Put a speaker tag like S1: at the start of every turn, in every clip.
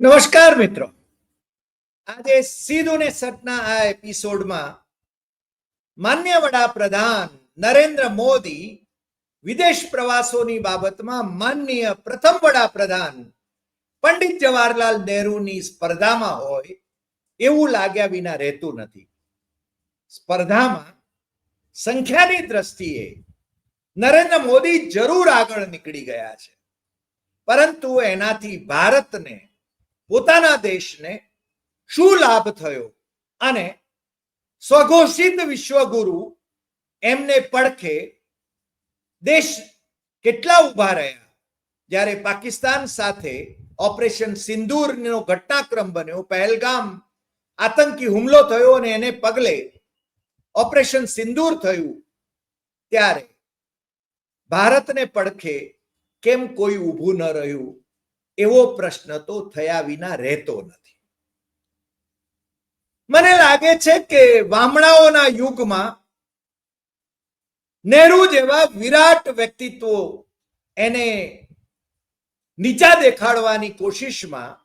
S1: નમસ્કાર મિત્રો. આજે સીધું ને સટના આ એપિસોડમાં માન્ય વડાપ્રધાન નરેન્દ્ર મોદી વિદેશ પ્રવાસોની બાબતમાં માનનીય પ્રથમ વડાપ્રધાન પંડિત જવાહરલાલ નહેરુની સ્પર્ધામાં હોય એવું લાગ્યા વિના રહેતું નથી. સ્પર્ધામાં સંખ્યાની દ્રષ્ટિએ નરેન્દ્ર મોદી જરૂર આગળ નીકળી ગયા છે. પરંતુ એનાથી ભારતને પોતાના દેશને શું લાભ થયો? અને સ્વઘોષિત વિશ્વગુરુ એમને પડખે દેશ કેટલા ઊભા રહ્યા? જ્યારે પાકિસ્તાન સાથે ઓપરેશન સિંદૂરનો ઘટનાક્રમ બન્યો, પહેલગામ આતંકી હુમલો થયો અને એને પગલે ઓપરેશન સિંદૂર થયું, ત્યારે ભારતને પડખે કેમ કોઈ ઊભું ન રહ્યું? એવો પ્રશ્ન તો થયા વિના રહેતો નથી. મને લાગે છે કે વામણાઓના યુગમાં નહેરુ જેવા વિરાટ વ્યક્તિત્વો એને નીચા દેખાડવાની કોશિશમાં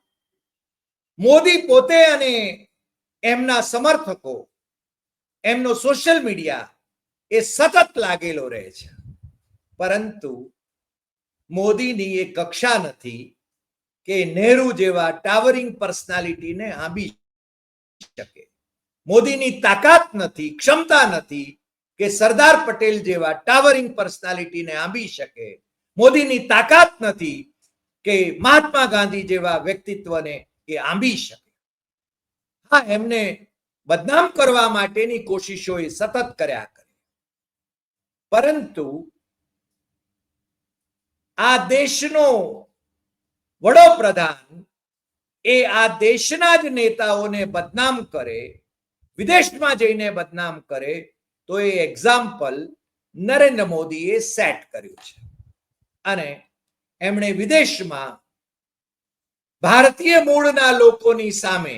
S1: મોદી પોતે અને એમના સમર્થકો, એમનો સોશિયલ મીડિયા એ સતત લાગેલો રહે છે. પરંતુ મોદીની એ કક્ષા નથી કે નહેરુ જેવા ટાવરિંગ પર્સનાલિટીને આંબી શકે. મોદીની તાકાત નથી, ક્ષમતા નથી કે સરદાર પટેલ જેવા ટાવરિંગ પર્સનાલિટીને આંબી શકે. મોદીની તાકાત નથી કે મહાત્મા ગાંધી જેવા વ્યક્તિત્વને એ આંબી શકે. હા, એમને બદનામ કરવા માટેની કોશિશો એ સતત કર્યા કરે. પરંતુ આ દેશનો વડોપ્રધાન એ આ દેશના જ નેતાઓને બદનામ કરે, વિદેશમાં જઈને બદનામ કરે, તો એ એક્ઝામ્પલ નરેન્દ્ર મોદીએ સેટ કર્યું છે. અને એમણે વિદેશમાં ભારતીય મૂળના લોકોની સામે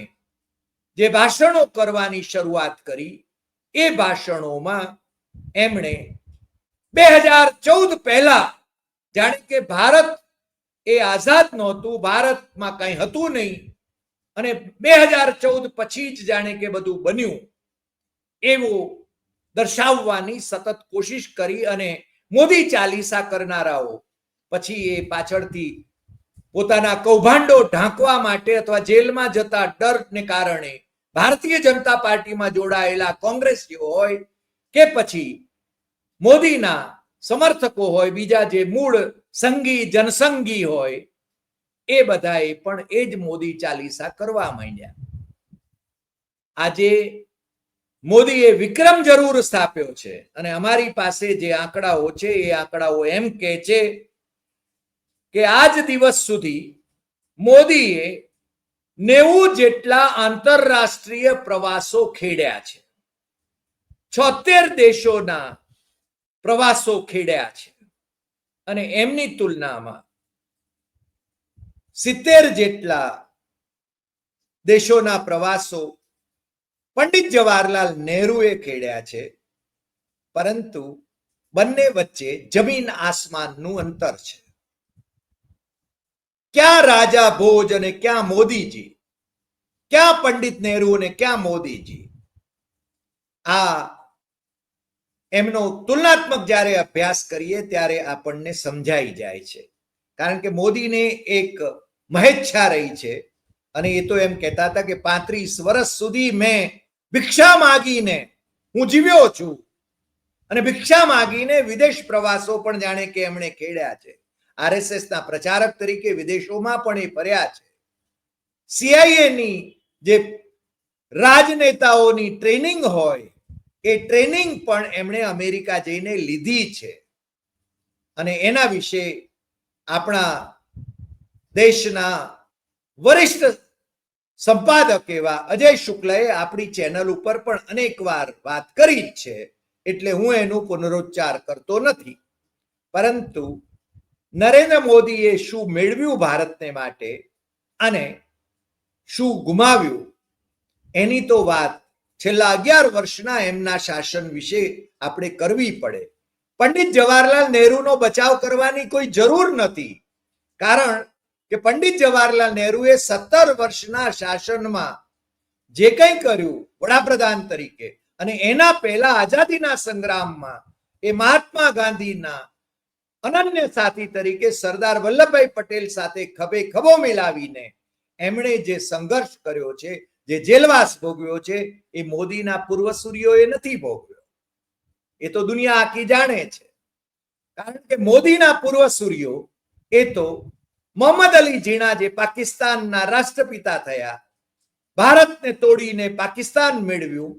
S1: જે ભાષણો કરવાની શરૂઆત કરી, એ ભાષણોમાં એમણે બે હજાર ચૌદ પહેલા જાણે કે ભારત એ આઝાદ નહોતું, ભારતમાં કંઈ હતું નહીં. અને બે હજાર ચૌદ પછી જ જાણે કે બધું બન્યું. એવું દર્શાવવાની સતત કોશિશ કરી અને મોદી ચાલીસા કરનારાઓ પછી એ પાછળથી પોતાના કૌભાંડો ઢાંકવા માટે અથવા જેલમાં જતા ડરને કારણે ભારતીય જનતા પાર્ટીમાં જોડાયેલા કોંગ્રેસીઓ હોય કે પછી મોદીના સમર્થકો હોય, બીજા જે મૂળ સંગી જનસંગી હોય, એ બધાએ પણ એ જ મોદી ચાલીસા કરવા માંડ્યા. આજે મોદીએ વિક્રમ જરૂર સ્થાપ્યો છે અને અમારી પાસે જે આંકડાઓ છે, એ આંકડાઓ એમ કે છે કે આજ દિવસ સુધી મોદીએ નેવું જેટલા આંતરરાષ્ટ્રીય પ્રવાસો ખેડ્યા છે. છોતેર દેશોના પ્રવાસો ખેડ્યા છે. અને એમની તુલનામાં સિત્તેર જેટલા દેશોના પ્રવાસો પંડિત જવાહરલાલ નહેરુએ ખેડ્યા છે, પરંતુ બંને વચ્ચે જમીન આસમાનનું અંતર છે. ક્યાં રાજા ભોજ અને ક્યાં મોદીજી, ક્યાં પંડિત નહેરુ અને ક્યાં મોદીજી, આ એમનો તુલનાત્મક જ્યારે અભ્યાસ કરીએ ત્યારે આપણને સમજાઈ જાય છે. કારણ કે મોદીને એક મહેચ્છા રહી છે અને એ તો એમ કહેતા હતા કે પાંત્રીસ વર્ષ સુધી મેં ભિક્ષા માગીને હું જીવ્યો છું અને ભિક્ષા માગીને વિદેશ પ્રવાસો પણ જાણે કે એમણે ખેડ્યા છે. આરએસએસ ના પ્રચારક તરીકે વિદેશોમાં પણ એ ફર્યા છે. સીઆઈએ ની જે રાજનેતાઓની ટ્રેનિંગ હોય એ ટ્રેનિંગ પણ એમણે અમેરિકા જઈને લીધી છે. અને એના વિશે આપણા દેશના વરિષ્ઠ સંપાદક એવા અજય શુક્લએ આપણી ચેનલ ઉપર પણ અનેકવાર વાત કરી છે, એટલે હું એનું પુનરોચ્ચાર કરતો નથી. પરંતુ નરેન્દ્ર મોદીએ શું મેળવ્યું ભારતને માટે અને શું ગુમાવ્યું, એની તો વાત છેલ્લા અગિયાર વર્ષના એમના શાસન વિશે આપણે કરવી પડે. પંડિત જવાહરલાલ નહેરુનો બચાવ કરવાની કોઈ જરૂર નથી. કારણ કે પંડિત જવાહરલાલ નહેરુએ સત્તર વર્ષના શાસનમાં જે કંઈ કર્યું, વડાપ્રધાન તરીકે, અને એના પહેલા આઝાદીના સંગ્રામમાં એ મહાત્મા ગાંધીના અનન્ય સાથી તરીકે સરદાર વલ્લભભાઈ પટેલ સાથે ખભે ખભો મિલાવીને એમણે જે સંઘર્ષ કર્યો છે જે જેલવાસ ભોગવ્યો છે, એ મોદીના પૂર્વસૂરીઓએ નથી ભોગવ્યો. એ તો દુનિયા આખી જાણે છે. કારણ કે મોદીના પૂર્વસૂરીઓ, એ તો મોહમ્મદ અલી ઝીણા જે પાકિસ્તાનના રાષ્ટ્રપિતા થયા, ભારતને તોડીને પાકિસ્તાન મેળવ્યું,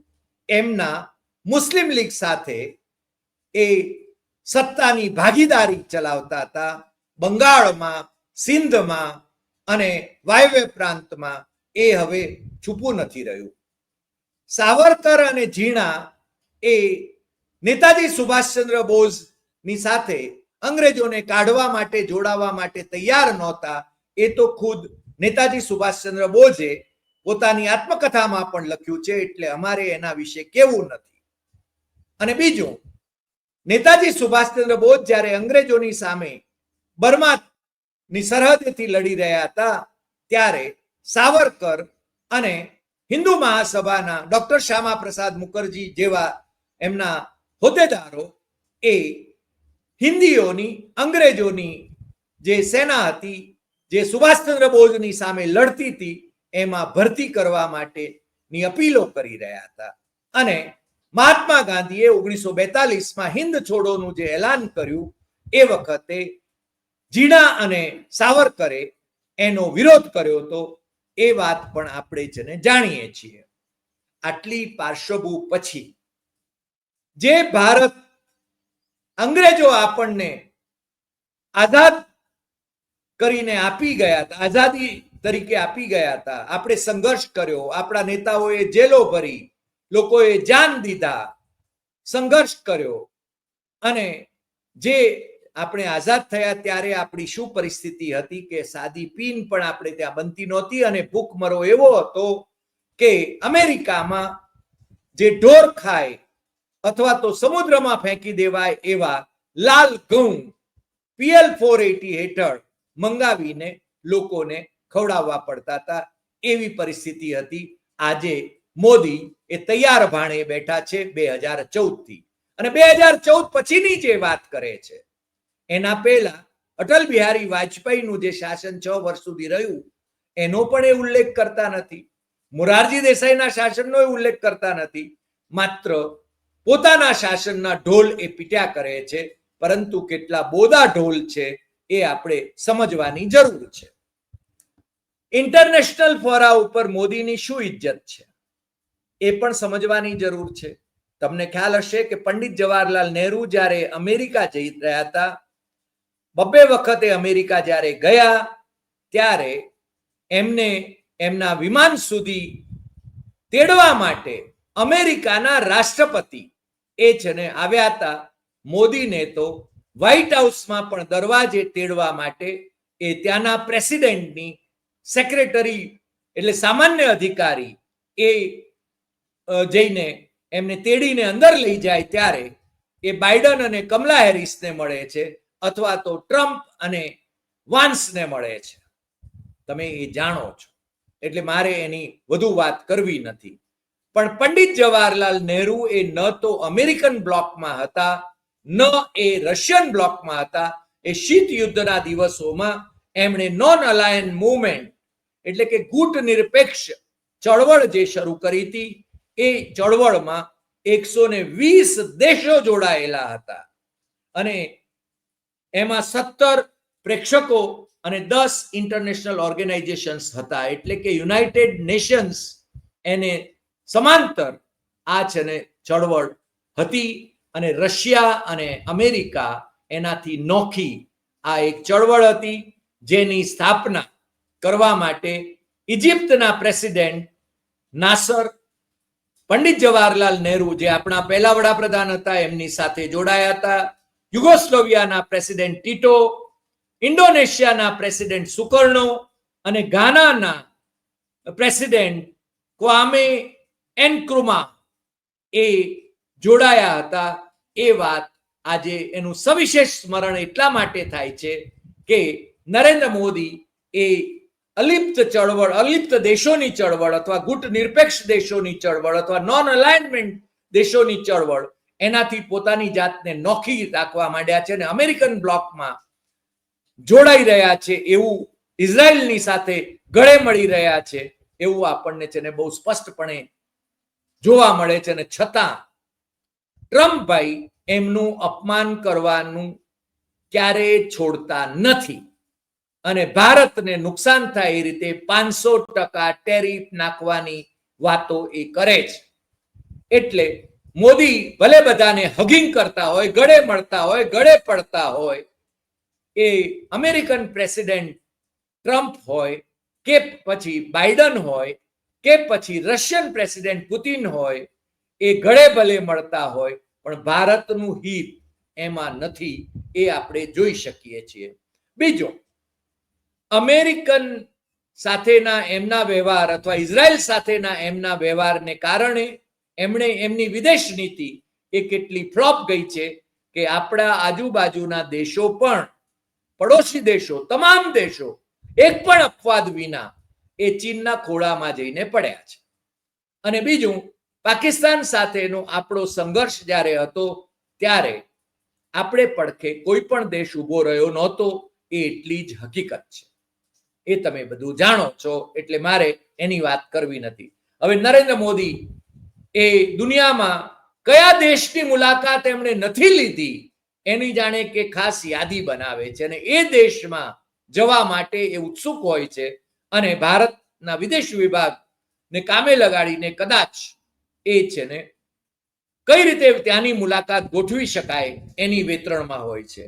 S1: એમના મુસ્લિમ લીગ સાથે એ સત્તાની ભાગીદારી ચલાવતા હતા, બંગાળમાં, સિંધમાં અને વાયવ્ય પ્રાંતમાં એ હવે છૂપું નથી રહ્યું. સાવરકર અને ઝીણા એ નેતાજી સુભાષચંદ્ર બોઝની સાથે અંગ્રેજોને કાઢવા માટે, જોડાવા માટે તૈયાર નહોતા. એ તો ખુદ નેતાજી સુભાષચંદ્ર બોઝે પોતાની આત્મકથામાં પણ લખ્યું છે, એટલે અમારે એના વિશે કેવું નથી. અને બીજું, નેતાજી સુભાષચંદ્ર બોઝ જ્યારે અંગ્રેજોની સામે બર્માની સરહદેથી લડી રહ્યા હતા, ત્યારે સાવરકર અને હિન્દુ મહાસભાના ડોક્ટર શ્યામા પ્રસાદ મુખર્જી જેવા એમના હોદ્દેદારો એ હિન્દીઓની, અંગ્રેજોની જે સેના હતી, જે સુભાષચંદ્ર બોઝની સામે લડતી હતી, એમાં ભરતી કરવા માટેની અપીલો કરી રહ્યા હતા. અને મહાત્મા ગાંધીએ ઓગણીસો બેતાલીસમાં હિન્દ છોડોનું જે એલાન કર્યું, એ વખતે જીણા અને સાવરકરે એનો વિરોધ કર્યો હતો. એ વાત પણ આપણે જેને જાણીએ છીએ. આટલી પાર્શ્વભૂ પછી જે ભારત અંગ્રેજો આપણને આઝાદ કરીને આપી ગયા હતા, આઝાદી તરીકે આપી ગયા હતા, આપણે સંઘર્ષ કર્યો, આપણા નેતાઓએ જેલો ભરી, લોકોએ જાન દીધા, સંઘર્ષ કર્યો અને જે આપણે આઝાદ થયા ત્યારે આપણી શું પરિસ્થિતિ હતી કે સાદી પીન પણ આપણે ત્યાં બનતી નહોતી અને ભૂખમરો એવો હતો કે અમેરિકામાં જે ઢોર ખાય અથવા તો સમુદ્રમાં ફેંકી દેવાય એવા લાલ ઘઉં પીએલ ફોર એટી હેઠળ મંગાવીને લોકોને ખવડાવવા પડતા હતા. એવી પરિસ્થિતિ હતી. આજે મોદી એ તૈયાર ભાણે બેઠા છે બે હજાર ચૌદથી અને બે હજાર ચૌદ પછીની જે વાત કરે છે એના પહેલા અટલ બિહારી વાજપેયીનું જે શાસન છ વર્ષ સુધી રહ્યું, એનો પણ એ ઉલ્લેખ કરતા નથી. મોરારજી દેસાઈના શાસનનો એ ઉલ્લેખ કરતા નથી. માત્ર પોતાના શાસનના ઢોલ એ પીટ્યા કરે છે, પરંતુ કેટલા બોદા ઢોલ છે એ આપણે સમજવાની જરૂર છે. ઇન્ટરનેશનલ ફોરા ઉપર મોદીની શું ઇજ્જત છે? એ પણ સમજવાની જરૂર છે. તમને ખ્યાલ હશે કે પંડિત જવાહરલાલ નહેરુ જ્યારે અમેરિકા જઈ રહ્યા હતા બબ્બે વખતે અમેરિકા જ્યારે ગયા, ત્યારે એમને એમના વિમાન સુધી તેડવા માટે અમેરિકાના રાષ્ટ્રપતિ એ છે ને આવ્યા હતા. મોદીને તો વ્હાઇટ હાઉસમાં પણ દરવાજે તેડવા માટે એ ત્યાંના પ્રેસિડેન્ટની સેક્રેટરી એટલે સામાન્ય અધિકારી એ જઈને એમને તેડીને અંદર લઈ જાય ત્યારે એ બાઇડન અને કમલા હેરિસને મળે છે. અથવા તો ટ્રમ્પ અને વાન્સને મળે છે. તમે એ જાણો છો. એટલે મારે એની વધુ વાત કરવી નથી. પણ પંડિત જવાહરલાલ નહેરુ એ ન તો અમેરિકન બ્લોકમાં હતા, ન એ રશિયન બ્લોકમાં હતા. એ શીત યુદ્ધના દિવસોમાં એમણે નોન અલાયન મુવમેન્ટ એટલે કે ગુટ નિરપેક્ષ ચળવળ જે શરૂ કરી હતી, એ ચળવળમાં એકસો ને વીસ દેશો જોડાયેલા હતા. અને એમાં સત્તર પ્રેક્ષકો અને દસ ઇન્ટરનેશનલ ઓર્ગેનાઇઝેશન્સ હતા. એટલે કે યુનાઇટેડ નેશન્સ એને સમાંતર આ છે ને ચળવળ હતી અને રશિયા અને અમેરિકા એનાથી નોખી આ એક ચળવળ હતી જેની સ્થાપના કરવા માટે ઇજિપ્તના પ્રેસિડેન્ટ નાસર, પંડિત જવાહરલાલ નહેરુ જે આપણા પહેલા વડાપ્રધાન હતા, એમની સાથે જોડાયા હતા. યુગોસ્લોવિયાના પ્રેસિડેન્ટ ટીટો, ઇન્ડોનેશિયાના પ્રેસિડેન્ટ સુકર્ણો અને ગાનાના પ્રેસિડેન્ટ ક્વામે એનક્રુમા એ જોડાયા હતા. એ વાત આજે એનું સવિશેષ સ્મરણ એટલા માટે થાય છે કે નરેન્દ્ર મોદી એ અલિપ્ત ચળવળ, અલિપ્ત દેશોની ચળવળ અથવા ગુટ નિરપેક્ષ દેશોની ચળવળ અથવા નોન અલાઇનમેન્ટ દેશોની ચળવળ એનાથી પોતાની જાતને નોખી રાખવા માંડ્યા છે અને અમેરિકન બ્લોકમાં જોડાઈ રહ્યા છે એવું ઇઝરાયલની સાથે ગળે મળી રહ્યા છે એવું આપણને છે ને બહુ સ્પષ્ટપણે જોવા મળે છે અને છતાં ટ્રમ્પભાઈ એમનું અપમાન કરવાનું ક્યારેય છોડતા નથી અને ભારતને નુકસાન થાય એ રીતે પાંચસો ટકા ટેરિફ નાખવાની વાતો એ કરે છે. એટલે મોદી ભલે બધાને હગિંગ કરતા હોય, ગળે મળતા હોય, ગળે પડતા હોય, એ અમેરિકન પ્રેસિડેન્ટ ટ્રમ્પ હોય કે પછી બાઇડન હોય કે પછી રશિયન પ્રેસિડેન્ટ પુતિન હોય, એ ગળે ભલે મળતા હોય, પણ ભારતનું હિત એમાં નથી, એ આપણે જોઈ શકીએ છીએ. બીજો, અમેરિકન સાથેના એમના વ્યવહાર અથવા ઇઝરાયલ સાથેના એમના વ્યવહારને કારણે એમણે એમની વિદેશ નીતિ એ કેટલી ફ્લોપ ગઈ છે કે આપણા આજુબાજુના દેશો પણ, પડોશી દેશો, તમામ દેશો એક પણ અપવાદ વિના એ ચીનના ખોળામાં જઈને પડ્યા છે. અને બીજું, પાકિસ્તાન સાથેનો આપણો સંઘર્ષ જ્યારે હતો, ત્યારે આપણે પડખે કોઈ પણ દેશ ઊભો રહ્યો નહોતો, એ એટલી જ હકીકત છે. એ તમે બધું જાણો છો, એટલે મારે એની વાત કરવી નથી. હવે નરેન્દ્ર મોદી એ દુનિયામાં કયા દેશની મુલાકાત એમણે નથી લીધી, એની જાણે કે ખાસ યાદી બનાવે છે અને એ દેશમાં જવા માટે એ ઉત્સુક હોય છે અને ભારતના વિદેશ વિભાગને કામે લગાડીને કદાચ એ છે ને કઈ રીતે ત્યાંની મુલાકાત ગોઠવી શકાય એની વેતરણમાં હોય છે.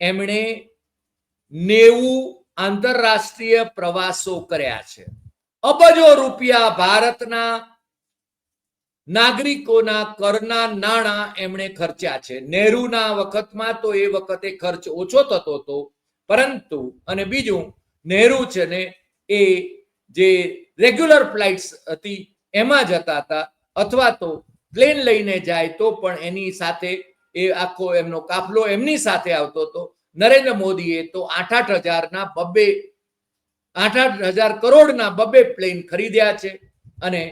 S1: એમણે નેવું આંતરરાષ્ટ્રીય પ્રવાસો કર્યા છે. અબજો રૂપિયા ભારતના નાગરિકોના કરના નાણાં એમણે ખર્ચ્યા છે. નહેરુના વખતમાં તો એ વખતે ખર્ચ ઓછો થતો હતો, પરંતુ અને બીજું, નહેરુ છે ને એ જે રેગ્યુલર ફ્લાઇટ્સ હતી એમાં જતા હતા અથવા તો પ્લેન લઈને જાય તો પણ એની સાથે એ આખો એમનો કાફલો એમની સાથે આવતો હતો. નરેન્દ્ર મોદીએ તો આઠ આઠ હજારના બબ્બે આઠ આઠ હજાર કરોડના બબ્બે પ્લેન ખરીદ્યા છે અને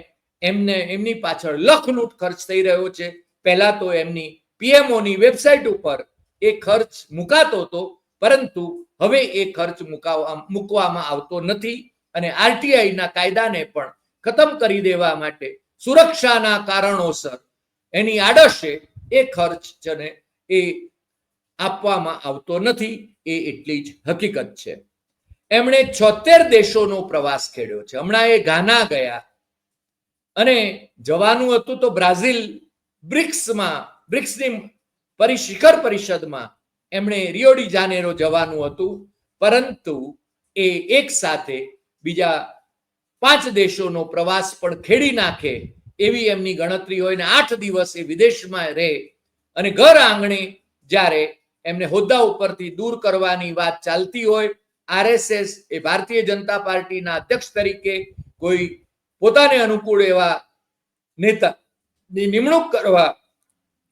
S1: એમને એમની પાછળ લખ લૂંટ ખર્ચ થઈ રહ્યો છે. પહેલા તો એમની પીએમઓની વેબસાઇટ ઉપર એ ખર્ચ મુકાતો હતો, પરંતુ હવે એ ખર્ચ મુકાવવા, મૂકવામાં આવતો નથી અને આરટીઆઈના કાયદાને પણ ખતમ કરી દેવા માટે સુરક્ષાના કારણોસર એની આડશે એ ખર્ચ જને એ આપવામાં આવતો નથી, એ એટલી જ હકીકત છે. એમણે છોતેર દેશોનો પ્રવાસ ખેડ્યો છે. હમણાં એ ગાના ગયા અને જવાનું હતું તો બ્રાઝિલ બ્રિક્સમાં, બ્રિક્સની પરિશિખર પરિષદમાં એમણે રિયોડી જાનેરો જવાનું હતું. પરંતુ એ એક સાથે બીજા પાંચ દેશોનો પ્રવાસ પણ ખેડી નાખે એવી એમની ગણતરી હોય ને આઠ દિવસ એ વિદેશમાં રહે અને ઘર આંગણે જ્યારે એમને હોદ્દા ઉપરથી દૂર કરવાની વાત ચાલતી હોય, આરએસએસ એ ભારતીય જનતા પાર્ટીના અધ્યક્ષ તરીકે કોઈ પોતાને અનુકૂળ એવા નેતાની નિમણૂક કરવા,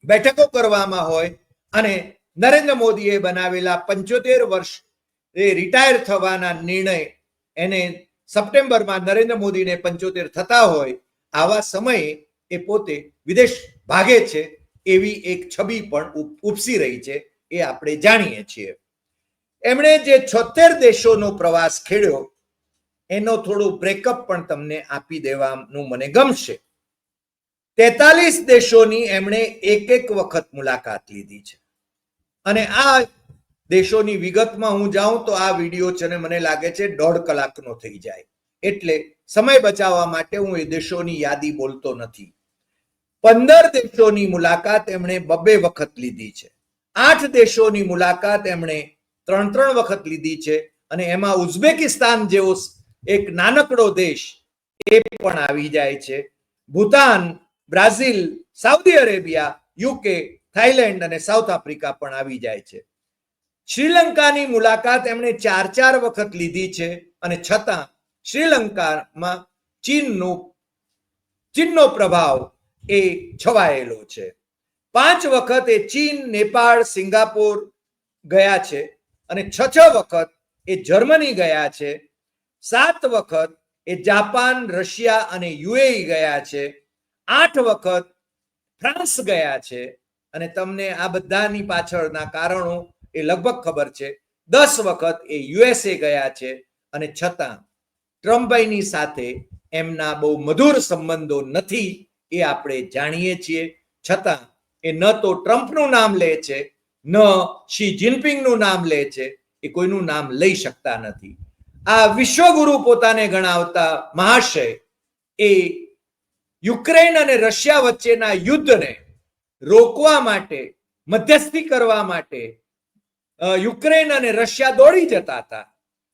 S1: બેઠકો કરવામાં હોય અને નરેન્દ્ર મોદીએ બનાવેલા પંચોતેર વર્ષ એ રિટાયર થવાના નિર્ણય એને સપ્ટેમ્બરમાં નરેન્દ્ર મોદીને પંચોતેર થતા હોય, આવા સમયે એ પોતે વિદેશ ભાગે છે એવી એક છબી પણ ઉપ- ઉપસી રહી છે એ આપણે જાણીએ છીએ. એમણે જે છોતેર દેશોનો પ્રવાસ ખેડ્યો એનો થોડું બ્રેકઅપ પણ તમને આપી દેવાનું મને ગમશે. તેતાલીસ દેશોની એમણે એક એક વખત મુલાકાત લીધી છે. અને આ દેશોની વિગતમાં હું જાઉં તો આ વીડિયો છે ને મને લાગે છે દોઢ કલાકનો થઈ જાય. એટલે સમય બચાવવા માટે હું એ દેશોની યાદી બોલતો નથી. પંદર દેશોની મુલાકાત એમણે બબ્બે વખત લીધી છે. આઠ દેશોની મુલાકાત એમણે ત્રણ ત્રણ વખત લીધી છે અને એમાં ઉઝબેકિસ્તાન જેવો એક નાનકડો દેશ એ પણ આવી જાય છે. Bhutan, Brazil, Saudi Arabia, UK Thailand અને સાઉથ આફ્રિકા પણ આવી જાય છે. શ્રીલંકાની મુલાકાત એમણે ચાર ચાર વખત લીધી છે અને છતાં શ્રીલંકામાં ચીનનો ચીનનો પ્રભાવ એ છવાયેલો છે. પાંચ વખત એ ચીન, નેપાળ, સિંગાપોર ગયા છે અને છ છ વખત એ જર્મની ગયા છે સાત વખત એ જાપાન, રશિયા અને યુએઈ ગયા છે. આઠ વખત ફ્રાન્સ ગયા છે. અને તમને આ બધાની પાછળના કારણો એ લગભગ ખબર છે. દસ વખત એ યુએસએ ગયા છે અને છતાં ટ્રમ્પભાઈની સાથે એમના બહુ મધુર સંબંધો નથી એ આપણે જાણીએ છીએ. છતાં એ ન તો ટ્રમ્પનું નામ લે છે, ન શી જિનપિંગનું નામ લે છે, એ કોઈનું નામ લઈ શકતા નથી. આ વિશ્વગુરુ પોતાને ગણાવતા મહાશય એ યુક્રેન અને રશિયા વચ્ચેના યુદ્ધને રોકવા માટે, મધ્યસ્થી કરવા માટે યુક્રેન અને રશિયા દોડી જતા હતા.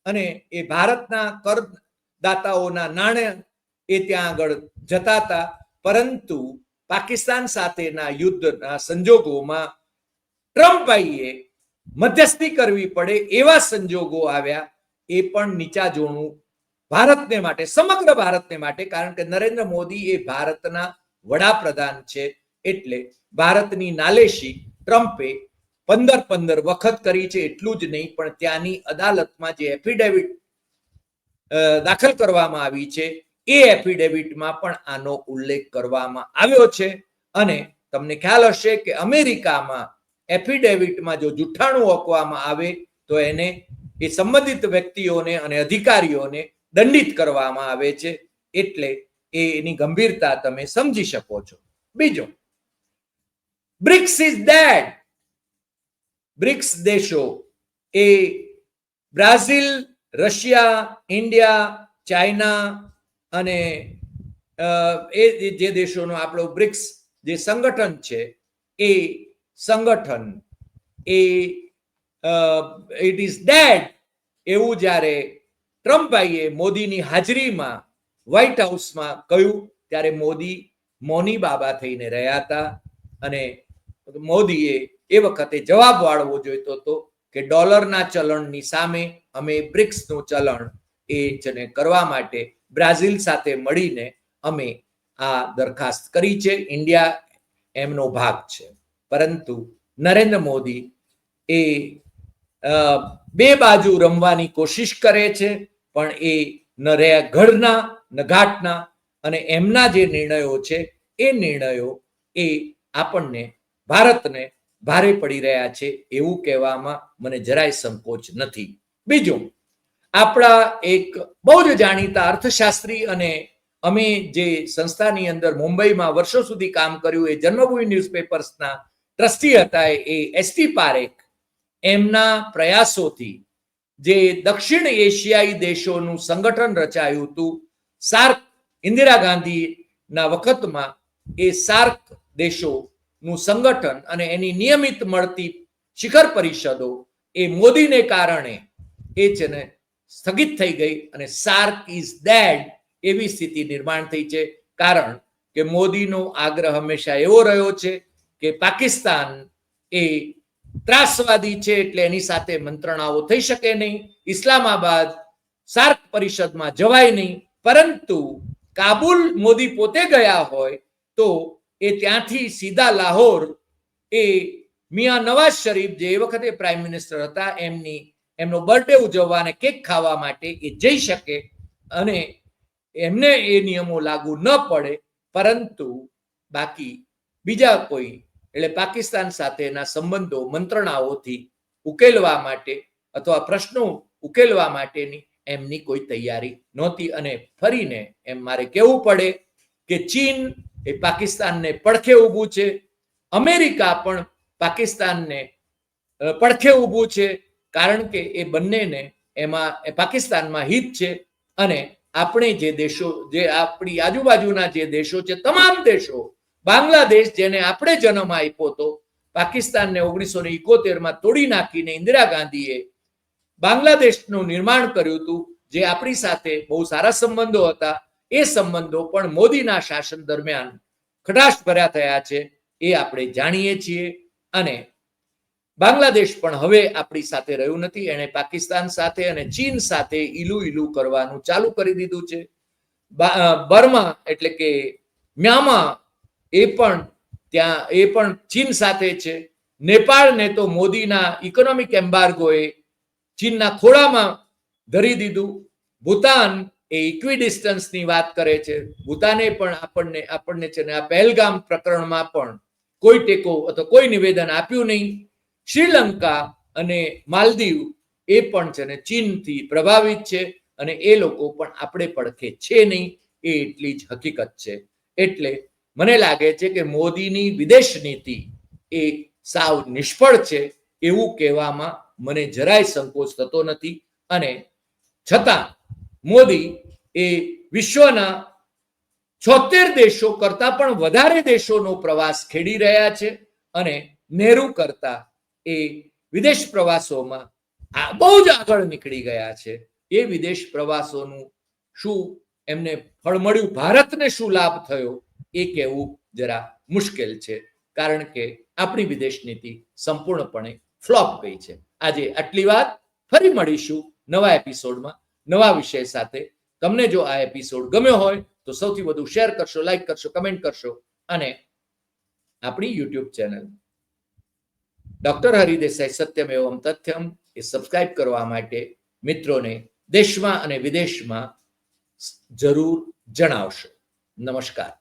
S1: અને એ ભારતના કરદાતાઓના નાણાં એ ત્યાં આગળ જતા હતા. પરંતુ પાકિસ્તાન સાથેના યુદ્ધના સંજોગોમાં ટ્રમ્પભાઈએ મધ્યસ્થી કરવી પડે એવા સંજોગો આવ્યા એ પણ નીચા જોણું ભારતને માટે, સમગ્ર ભારતને માટે, કારણ કે નરેન્દ્ર મોદી એ ભારતના વડાપ્રધાન છે. એટલે ભારતની નાલેશી ટ્રમ્પે પંદર પંદર વખત કરી છે, એટલું જ નહીં, પણ ત્યાંની અદાલતમાં જે એફિડેવિટ દાખલ કરવામાં આવી છે, એ એફિડેવિટમાં પણ આનો ઉલ્લેખ કરવામાં આવ્યો છે. અને તમને ખ્યાલ હશે કે અમેરિકામાં એફિડેવિટમાં જો જુઠ્ઠાણું ઓકવામાં આવે, તો એને એ સંબંધિત વ્યક્તિઓને અને અધિકારીઓને દંડિત કરવામાં આવે છે એટલે એની ગંભીરતા તમે સમજી શકો છો. બીજો, બ્રિક્સ ઇઝ ડેડ. બ્રિક્સ દેશો એ બ્રાઝિલ, રશિયા, ઇન્ડિયા, ચાઇના અને એ જે દેશોનો આપણો બ્રિક્સ જે સંગઠન છે એ સંગઠન એ ઇટ ઇઝ ડેડ એવું જ્યારે ટ્રમ્પભાઈએ મોદીની હાજરીમાં વ્હાઇટ હાઉસમાં કહ્યું, ત્યારે મોદી મોની બાબા થઈને રહ્યા હતા અને મોદીએ એ વખતે જવાબ વાળવો જોઈતો હતો કે ડોલરના ચલણની સામે અમે બ્રિક્સનું ચલણ એ જને કરવા માટે બ્રાઝિલ સાથે મળીને અમે આ દરખાસ્ત કરી છે. ઇન્ડિયા એમનો ભાગ છે. પરંતુ નરેન્દ્ર મોદી એ બે બાજુ રમવાની કોશિશ કરે છે, પણ એ ન રહ્યા ઘડના ન ઘાટના, અને એમના જે નિર્ણયો છે, એ નિર્ણયો એ આપણને, ભારતને ભારે પડી રહ્યા છે એવું કહેવામાં મને જરાય સંકોચ નથી. બીજું, આપણા એક બહુ જ જાણીતા અર્થશાસ્ત્રી અને અમે જે સંસ્થાની અંદર મુંબઈમાં વર્ષો સુધી કામ કર્યું એ જન્મભૂમિ ન્યૂઝપેપર્સના ટ્રસ્ટી હતા એ એસટી પારેખ એમના પ્રયાસોથી જે દક્ષિણ એશિયાઈ દેશોનું સંગઠન રચાયું હતું, સાર્ક, ઇન્દિરા ગાંધીના વખતમાં એ સાર્ક દેશોનું સંગઠન અને એની નિયમિત મળતી શિખર પરિષદો એ મોદીને કારણે એ છે ને સ્થગિત થઈ ગઈ અને સાર્ક ઇઝ ડેડ એવી સ્થિતિ નિર્માણ થઈ છે. કારણ કે મોદીનો આગ્રહ હંમેશા એવો રહ્યો છે કે પાકિસ્તાન એ ત્રાસવાદી છે એટલે એની સાથે મંત્રણાઓ થઈ શકે નહીં. ઇસ્લામાબાદ સાર્ક પરિષદમાં જવાય નહીં. પરંતુ કાબુલ મોદી પોતે ગયા હોય તો એ ત્યાંથી સીધા લાહોર એ મિયા નવાઝ શરીફ જે એ વખતે પ્રાઇમ મિનિસ્ટર હતા, એમની, એમનો બર્થડે ઉજવવા અને કેક ખાવા માટે એ જઈ શકે અને એમને એ નિયમો લાગુ ન પડે. પરંતુ બાકી બીજા કોઈ એટલે પાકિસ્તાન સાથેના સંબંધો મંત્રણાઓથી ઉકેલવા માટે અથવા પ્રશ્નો ઉકેલવા માટેની એમની કોઈ તૈયારી નહોતી અને ફરીને એમ મારે કહેવું પડે કે ચીન એ પાકિસ્તાનને પડખે ઊભું છે, અમેરિકા પણ પાકિસ્તાનને પડખે ઊભું છે, કારણ કે એ બંનેને એમાં પાકિસ્તાનમાં હિત છે અને આપણે જે દેશો, જે આપણી આજુબાજુના જે દેશો છે, તમામ દેશો બાંગ્લાદેશ, જેને આપણે જન્મ આપ્યો હતો, પાકિસ્તાનને ઓગણીસો ને ઇકોતેરમાં તોડી નાખીને ઇન્દિરા ગાંધીએ બાંગ્લાદેશનું નિર્માણ કર્યું હતું, જે આપણી સાથે બહુ સારા સંબંધો હતા. એ સંબંધો પણ મોદીના શાસન દરમિયાન ખટાશ ભર્યા થયા છે, એ આપણે જાણીએ છીએ. અને બાંગ્લાદેશ પણ હવે આપણી સાથે રહ્યું નથી, એણે પાકિસ્તાન સાથે અને ચીન સાથે ઈલું ઈલું કરવાનું ચાલુ કરી દીધું છે. બર્મા એટલે કે મ્યામા એ પણ ત્યાં, એ પણ ચીન સાથે છે. નેપાળને તો મોદીના ઇકોનોમિક એમ્બાર્ગોએ ચીનના ખોળામાં ધરી દીધું. ભૂતાન એ ઇક્વિડિસ્ટન્સની વાત કરે છે. ભૂતાને પણ આપણને આપણને છે ને આ પહેલગામ પ્રકરણમાં પણ કોઈ ટેકો અથવા કોઈ નિવેદન આપ્યું નહીં. શ્રીલંકા અને માલદીવ એ પણ છે ને ચીનથી પ્રભાવિત છે અને એ લોકો પણ આપણે પડખે છે નહીં. એ એટલી જ હકીકત છે. એટલે મને લાગે છે કે મોદીની વિદેશ નીતિ એ સાવ નિષ્ફળ છે એવું કહેવામાં મને જરાય સંકોચ થતો નથી અને છતાં મોદી એ વિશ્વના છોતેર દેશો કરતા પણ વધારે દેશોનો પ્રવાસ ખેડી રહ્યા છે અને નહેરુ કરતા એ વિદેશ પ્રવાસોમાં આ બહુ જ આગળ નીકળી ગયા છે. એ વિદેશ પ્રવાસોનું શું એમને ફળ મળ્યું? ભારતને શું લાભ થયો? એ કહેવું જરા મુશ્કેલ છે, કારણ કે આપણી વિદેશ નીતિ સંપૂર્ણપણે ફ્લોપ ગઈ છે. આજે આટલી વાત ફરી મળીશું નવા એપિસોડમાં. નવા વિષય સાથે તમને જો આ એપિસોડ ગમ્યો હોય તો સૌથી વધુ શેર કરશો, લાઈક કરશો, કમેન્ટ કરશો અને આપણી YouTube channel doctor Hari Desai Satyam Evam Tathyam એ સબસ્ક્રાઇબ કરવા માટે મિત્રોને દેશમાં અને વિદેશમાં જરૂર જણાવશો. નમસ્કાર.